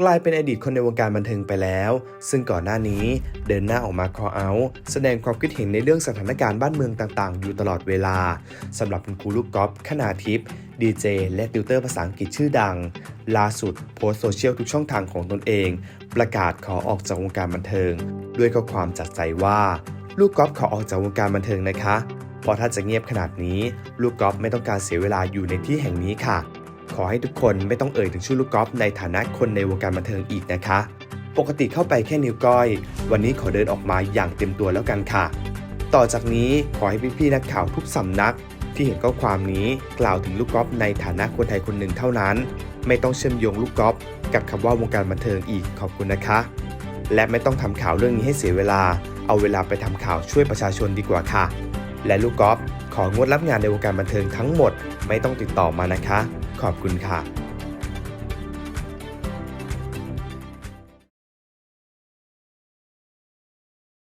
กลายเป็นอดีตคนในวงการบันเทิงไปแล้ว ซึ่งก่อนหน้านี้เดินหน้าออกมา call out แสดงความคิดเห็นในเรื่องสถานการณ์บ้านเมืองต่างๆ อยู่ตลอดเวลาสำหรับคุณครูลูกกอล์ฟคณาทิพย์ดีเจและติวเตอร์ภาษาอังกฤษชื่อดัง ล่าสุดโพสต์โซเชียลทุกช่องทางของตนเอง ประกาศขอออกจากวงการบันเทิง ด้วยข้อความจากใจว่า ลูกกอล์ฟขอออกจากวงการบันเทิงนะคะเพราะถ้าจะเงียบขนาดนี้ ลูกกอล์ฟไม่ต้องการเสียเวลาอยู่ในที่แห่งนี้ค่ะ ขอให้ทุกคนไม่ต้องเอ่ยถึงชื่อลูกกอล์ฟในฐานะคนในวงการบันเทิงอีกนะคะ ปกติเข้าไปแค่นิ้วก้อย วันนี้ขอเดินออกมาอย่างเต็มตัวแล้วกันค่ะ ต่อจากนี้ขอให้พี่ๆนักข่าวทุกสำนัก ที่เห็นข้อความนี้กล่าวถึงลูกกอล์ฟในฐานะคนไทยคนหนึ่งเท่านั้น ไม่ต้องเชื่อมโยงลูกกอล์ฟกับคำว่าวงการบันเทิงอีกขอบคุณนะคะ และไม่ต้องทำข่าวเรื่องนี้ให้เสียเวลา เอาเวลาไปทำข่าวช่วยประชาชนดีกว่าค่ะ และลูกกอล์ฟ ของงดรับงานในวงการบันเทิงทั้งหมด ไม่ต้องติดต่อมานะคะ ขอบคุณค่ะ